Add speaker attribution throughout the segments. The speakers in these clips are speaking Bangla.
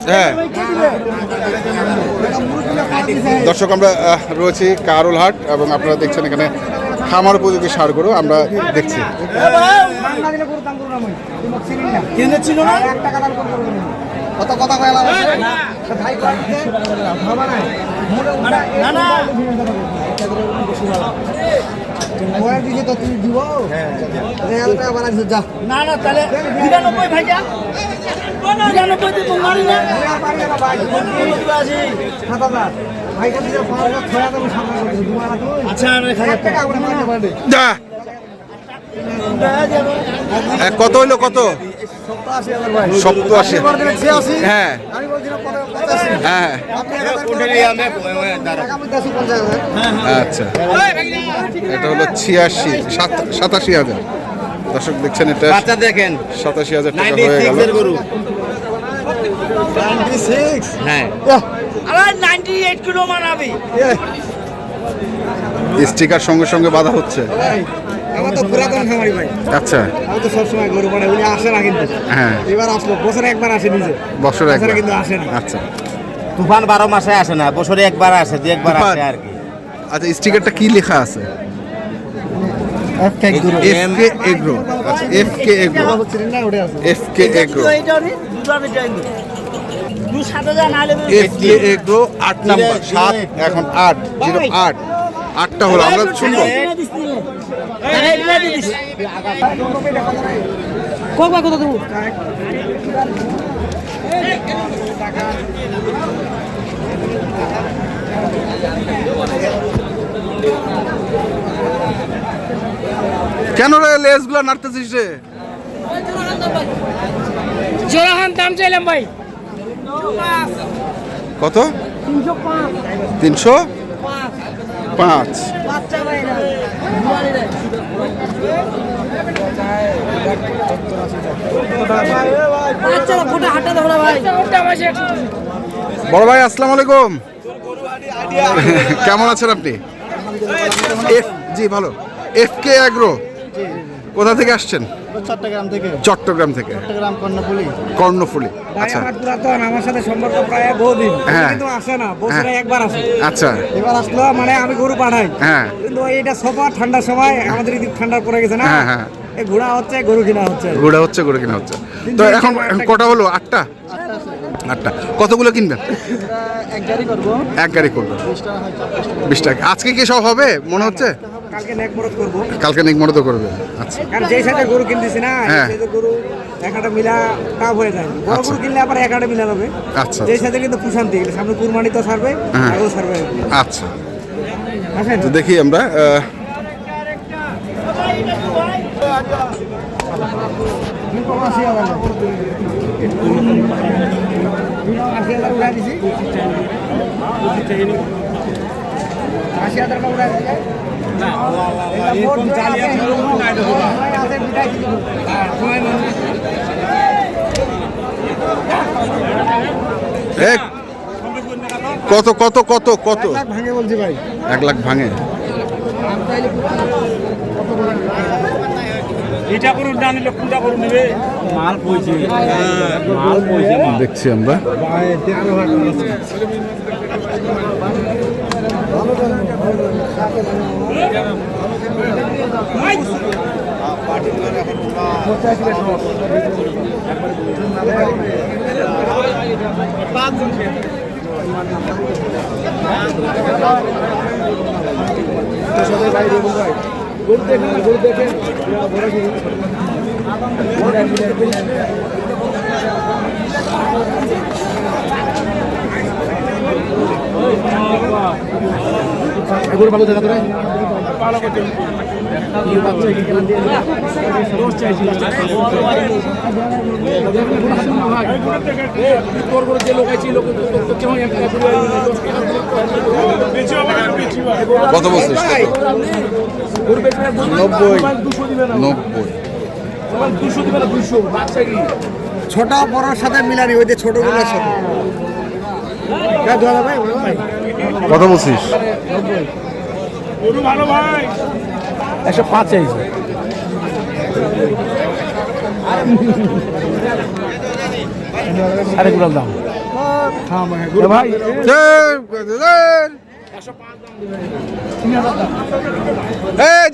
Speaker 1: হ্যাঁ। দর্শক, আমরা রয়েছি কারুলহাট এবং আপনারা দেখছেন এখানে খামার উপযোগী সার গরু আমরা দেখছি।
Speaker 2: না না না
Speaker 3: মোবাইল তো তুমি দিব রেলটা বানাইছো যা
Speaker 2: না? না তাহলে বিরানব্বই ভাইয়া বিরানব্বই দিব মারি না
Speaker 3: ভাইটা দিছে পাঁচ ছয় হাজার সামনে করে দিবো আর তুই
Speaker 2: আচ্ছা
Speaker 1: কত? হইল কত সপ্তাহ আসে হ্যাঁ। হ্যাঁ
Speaker 3: হাজার
Speaker 1: আচ্ছা। এটা হলো ছিয়াশি সাতাশি হাজার। দর্শক দেখছেন এটা
Speaker 4: দেখেন।
Speaker 1: সাতাশি হাজার টাকা হয়ে গেল।
Speaker 4: এর গরু
Speaker 3: নাইনটি সিক্স
Speaker 4: হ্যাঁ
Speaker 2: আবার নাইনটি এইট কিলো মানাবি
Speaker 1: স্টিকার সঙ্গে সঙ্গে বাধা হচ্ছে।
Speaker 3: আমার তো পুরাতন খামারি ভাই।
Speaker 1: আচ্ছা।
Speaker 3: আমি তো সবসময় গরু পাড়ে উনি আসে না কিন্তু।
Speaker 1: হ্যাঁ।
Speaker 3: এবার আসলো বছরে একবার আসে নিজে।
Speaker 1: বছরে একবার।
Speaker 3: কিন্তু আসেনি
Speaker 1: আচ্ছা।
Speaker 4: তুফান বারো মাসে আসে না বছরে একবার আসে দু একবার আসে আর কি।
Speaker 1: আচ্ছা স্টিকারটা কি লেখা আছে? এফ কে এগ্রো আচ্ছা এফ কে এগ্রো
Speaker 3: চিনেন না ওটা আছে।
Speaker 1: এফ কে এগ্রো এগ্রো আট নাম্বার সাত এখন আট জিরো আট আটটা হলো আমরা শুনব।
Speaker 2: কত দেবো?
Speaker 1: কেন রে লেসগুলো নাড়তেছিস রে?
Speaker 2: জোড়াহান দাম চাইলাম ভাই।
Speaker 1: কত?
Speaker 2: তিনশো? পাঁচ।
Speaker 1: বড় ভাই আসসালামু আলাইকুম। কেমন আছেন আপনি? এফ জি ভালো। এফ কে অ্যাগ্রো কোথা থেকে আসছেন?
Speaker 3: চট্টগ্রাম থেকে?
Speaker 1: চট্টগ্রাম থেকে।
Speaker 3: চট্টগ্রাম কর্ণফুলি।
Speaker 1: কর্ণফুলি। আচ্ছা।
Speaker 3: পুরাতন আমার সাথে সম্পর্ক প্রায় বহুদিন।
Speaker 1: হ্যাঁ।
Speaker 3: কিন্তু আসে না বছরে একবার আসে।
Speaker 1: আচ্ছা।
Speaker 3: এবার আসলো মানে আমি গরু পাঠাই।
Speaker 1: হ্যাঁ।
Speaker 3: কিন্তু এইটা ঠান্ডার সময় আমাদের এদিক ঠান্ডা পড়ে গেছে না?
Speaker 1: হ্যাঁ, হ্যাঁ।
Speaker 3: এই ঘোড়া হচ্ছে গরু কিনা হচ্ছে।
Speaker 1: ঘোড়া হচ্ছে ঘোড়া কিনা হচ্ছে। তো এখন এখন কটা হলো? আটটা? আটটা। কতগুলো কিনবেন?
Speaker 3: এক গাড়ি করব।
Speaker 1: এক গাড়ি করবেন। বিশ টাকা। আজকে কি সব হবে? মনে হচ্ছে?
Speaker 3: কালকে নেক মরদ করব।
Speaker 1: কালকে নিক তো করবে। আচ্ছা।
Speaker 3: কারণ যেই সাথে গরু কিনতেছি না
Speaker 1: হ্যাঁ।
Speaker 3: সেই সাথে গরু একটা মিলা টাপ হয়ে যায়। বড়
Speaker 1: আচ্ছা।
Speaker 3: গরু কিনলে আবার একটা মিলা হবে
Speaker 1: আচ্ছা
Speaker 3: যেই সাথে কিন্তু এগুলো সামনে কুরবানি তো সারবে
Speaker 1: হ্যাঁ।
Speaker 3: আগেও সারবে
Speaker 1: আচ্ছা। তো দেখি আমরা
Speaker 3: আশি হাজার
Speaker 1: কত কত কত কত?
Speaker 3: ভাঙে বলছি ভাই
Speaker 1: এক লাখ ভাঙে।
Speaker 2: এটা করুন না নিলে কোনটা করুন নেবে। মাল পয়সে। মাল পয়সে
Speaker 1: দেখছি আমরা
Speaker 3: গরু দেখেন না গরু দেখেন গরু ভালো জায়গা তোরা
Speaker 2: তোর করে যে লোক আছে লোক তো কেমন
Speaker 1: কত বলছিস? নব্বই। নব্বই।
Speaker 2: দুশো দিবে না দুশো বাচ্চা কি
Speaker 3: ছোট বড়র সাথে মিলানি ওই যে ছোটগুলোর সাথে।
Speaker 1: কত বলছিস?
Speaker 3: একশো পাঁচ চাইছে
Speaker 2: সাড়ে গুলার দাম ভাই।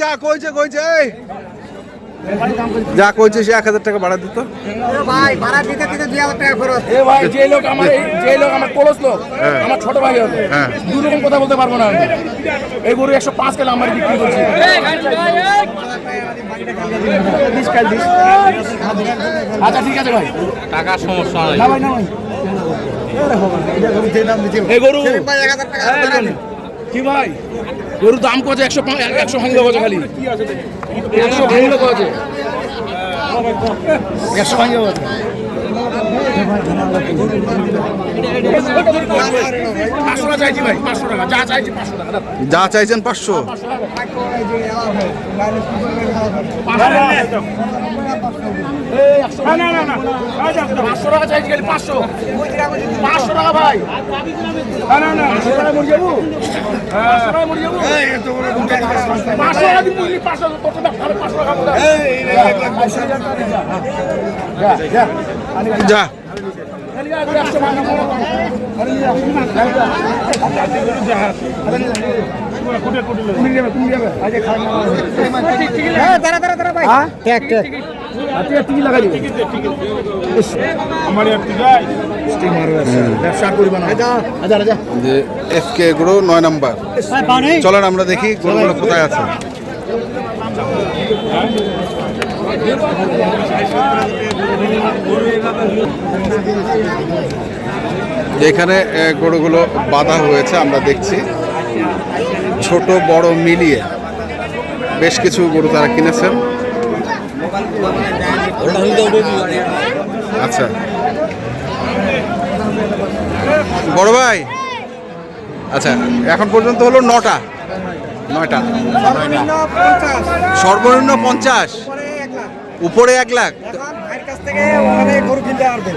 Speaker 1: যা কইছে কইছে যা কইছে সে এক হাজার টাকা ভাড়া দিত।
Speaker 3: ভাই ভাড়া দিতে দিতে দুই হাজার টাকা খরচ।
Speaker 2: এ ভাই যে লোক আমার যে লোক আমার কলস লোক আমার ছোট ভাই হবে
Speaker 1: হ্যাঁ।
Speaker 2: দু রকম কথা বলতে পারব না আমি। এই গরু একশো পাঁচ কেলা আমার বিক্রি করছি। আচ্ছা ঠিক আছে ভাই।
Speaker 4: টাকা সমস্যা নাই।
Speaker 2: না ভাই না ভাই। এই গরু। কি ভাই? গরুর দাম কত? একশো একশো ভাঙলে কত খালি? একশো ভাঙলে কত? একশো ভাঙলে কত? টাকা টাকা যা টাকা
Speaker 1: চাইছেন পাঁচশো
Speaker 2: পাঁচশো টাকা চাইছি খালি পাঁচশো পাঁচশো টাকা ভাই পাঁচশো টাকা মরে যাব পাঁচশো টাকা মরে যাব পাঁচশো টাকা দিন পাঁচশো তাহলে পাঁচশো টাকা। যা।
Speaker 3: হ্যাঁ
Speaker 1: এফ কে নয় নাম্বার। চলেন আমরা দেখি কোথায় আছে। এখানে গরুগুলো বাঁধা হয়েছে, আমরা দেখছি। ছোট, বড় মিলিয়ে বেশ কিছু গরু তারা কিনেছেন। আচ্ছা। বড় ভাই? আচ্ছা এখন পর্যন্ত হলো নটা। নয়টা।
Speaker 3: সর্বনিম্ন পঞ্চাশ।
Speaker 1: উপরে এক লাখ।
Speaker 3: কাছ থেকে ওখানে গরু কিনতে পারবে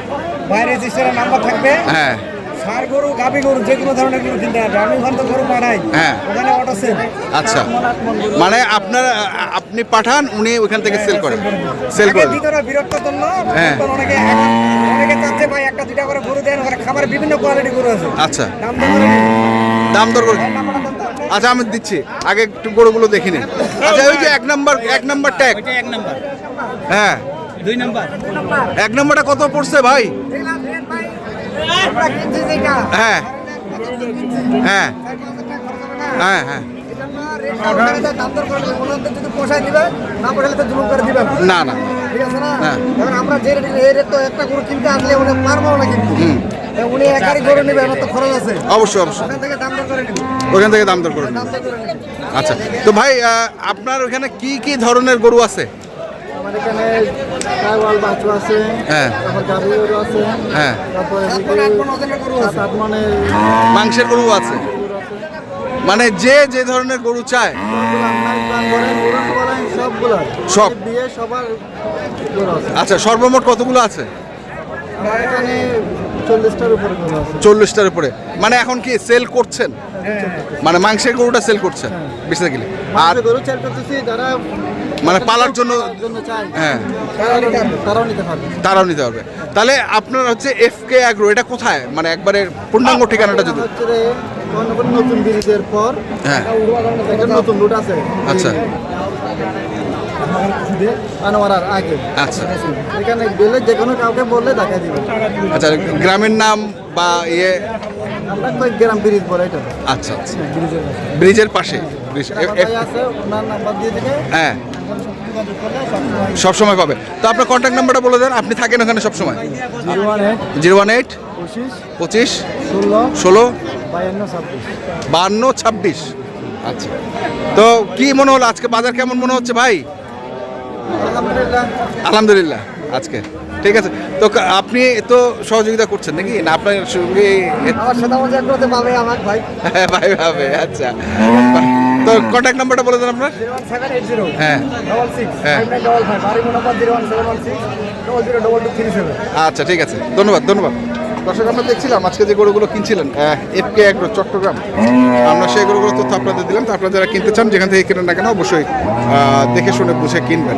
Speaker 3: ভাইয়ের রেজিস্টারের নাম্বার থাকবে।
Speaker 1: হ্যাঁ।
Speaker 3: সার গরু গাভী গরু যে কোনো ধরনের গরু কিনতে পারবে আমি ওখান থেকে গরু পাঠাই।
Speaker 1: হ্যাঁ।
Speaker 3: ওখানে অটো সেল
Speaker 1: আচ্ছা। মানে আপনার আপনি পাঠান উনি ওইখান থেকে সেল করেন। সেল করেন।
Speaker 3: ভিতরে বিরক্ত জন্য
Speaker 1: হ্যাঁ।
Speaker 3: অনেকে অনেকে চাচ্ছে ভাই একটা দুইটা করে গরু দেন ওখানে খাবারের বিভিন্ন কোয়ালিটি গরু আছে।
Speaker 1: আচ্ছা।
Speaker 3: দাম দর
Speaker 1: দাম দর করে
Speaker 3: নাম্বারটা দেন তো আপনি।
Speaker 1: আচ্ছা আমি দিচ্ছি। আগে একটু গরুগুলো দেখে নিন আচ্ছা ওই যে এক নাম্বার এক নাম্বার ট্যাগ হ্যাঁ।
Speaker 2: দুই নাম্বার।
Speaker 1: এক নাম্বারটা কত পড়ছে ভাই? হ্যাঁ। হ্যাঁ। হ্যাঁ হ্যাঁ।
Speaker 3: দাম দর করে দেবেন ওনাদের যদি পোষায় দিবে না
Speaker 1: না। না
Speaker 3: ঠিক আছে না।
Speaker 1: হ্যাঁ।
Speaker 3: এখন আমরা যে রেট এই রেট তো একটা গরু কিনতে আসলে উনি পারব না কিন্তু। উনি একারই গরু নেবে আমার তো খরচ আছে।
Speaker 1: অবশ্যই অবশ্যই।
Speaker 3: ওখান থেকে দাম দর করে নেবেন
Speaker 1: ওখান থেকে দাম দর করে আচ্ছা তো ভাই আপনার ওখানে কি কি ধরনের গরু আছে?
Speaker 3: আমার এখানে টাইওয়াল বাছু আছে
Speaker 1: হ্যাঁ।
Speaker 3: তারপর গাভী গরু আছে
Speaker 1: হ্যাঁ।
Speaker 3: তারপরে সাত মনের
Speaker 1: মাংসের গরু আছে। মানে যে যে ধরনের গরু চায়।
Speaker 3: সবগুলো
Speaker 1: সব।
Speaker 3: সবার
Speaker 1: আচ্ছা সর্বমোট কতগুলো আছে?
Speaker 3: এখানে চল্লিশটার উপরে
Speaker 1: মানে এখন কি সেল করছেন? মানে মাংসের গরুটা সেল করছেন বেসিক্যালি আর
Speaker 3: আর গরু চাল করতেছি যারা
Speaker 1: মানে পালার জন্য হ্যাঁ।
Speaker 3: তারাও নিতে পারবে
Speaker 1: তাহলে আপনার হচ্ছে এফ কে অ্যাগ্রো এটা কোথায়? মানে একবারে পূর্ণাঙ্গ ঠিকানাটা যদি
Speaker 3: নতুন ব্রিজের পর।
Speaker 1: হ্যাঁ।
Speaker 3: একটা নতুন রুট আছে।
Speaker 1: আচ্ছা।
Speaker 3: আনোয়ারার আগে।
Speaker 1: আচ্ছা।
Speaker 3: এখানে গেলে যে কোনো কাউকে বললে দিবে
Speaker 1: আচ্ছা গ্রামের নাম বা ইয়ে?
Speaker 3: আমরা কয়েক গ্রাম ব্রিজ বলে এটা।
Speaker 1: আচ্ছা আচ্ছা। ব্রিজের পাশে। ব্রিজ এ-
Speaker 3: ভাই
Speaker 1: এফ-
Speaker 3: আছে ওনার নাম্বার দিয়ে দিলে
Speaker 1: হ্যাঁ।
Speaker 3: সবসময়
Speaker 1: সব সময় পাবে তো আপনার কন্ট্যাক্ট নাম্বারটা বলে দেন। আপনি থাকেন ওখানে সব সময়।
Speaker 3: জিরো ওয়ান এইট পঁচিশ ষোলো
Speaker 1: বান্ন ছাব্বিশ। আচ্ছা। তো কি মনে হলো? আজকে বাজার কেমন মনে হচ্ছে ভাই?
Speaker 3: আলহামদুলিল্লাহ।
Speaker 1: আজকে। ঠিক আছে। তো আপনি তো সহযোগিতা করছেন নাকি? না আপনার সঙ্গে
Speaker 3: ভাই।
Speaker 1: হ্যাঁ, ভাবে আচ্ছা। তো কন্ট্যাক্ট নাম্বারটা বলে দেন আপনার। হ্যাঁ। আচ্ছা ঠিক আছে। ধন্যবাদ ধন্যবাদ। দর্শক আমরা দেখছিলাম আজকে যে গরুগুলো কিনছিলেন এফ কে এগ্রো চট্টগ্রাম। আমরা সেই গরুগুলো তথ্য আপনাদের দিলাম। তো আপনারা যারা কিনতে চান যেখান থেকে কেনেন না কেন অবশ্যই আহ, দেখে শুনে বুঝে কিনবেন।